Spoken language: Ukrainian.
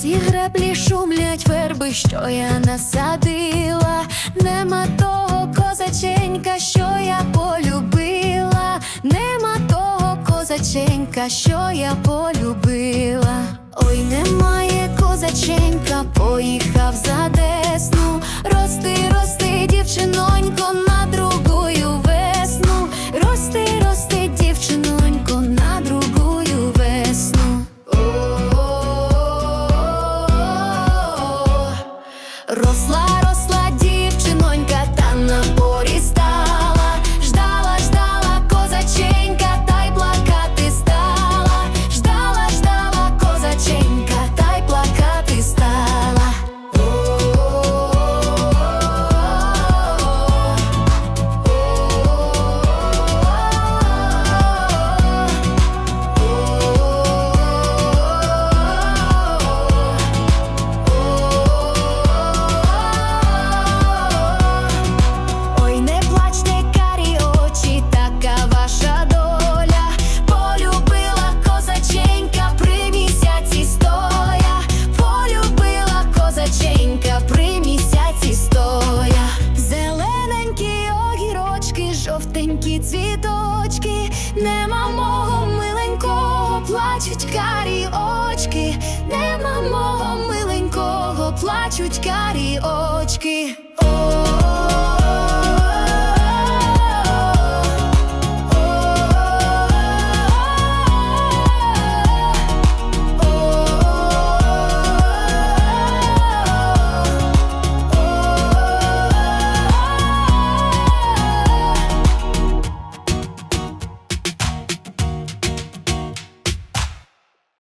Ці греблі шумлять верби, що я насадила. Нема того козаченька, що я полюбила. Нема того козаченька, що я полюбила. Ой, немає козаченька, поїхав за десну. Карі очки. Нема мого миленького, плачуть карі очки.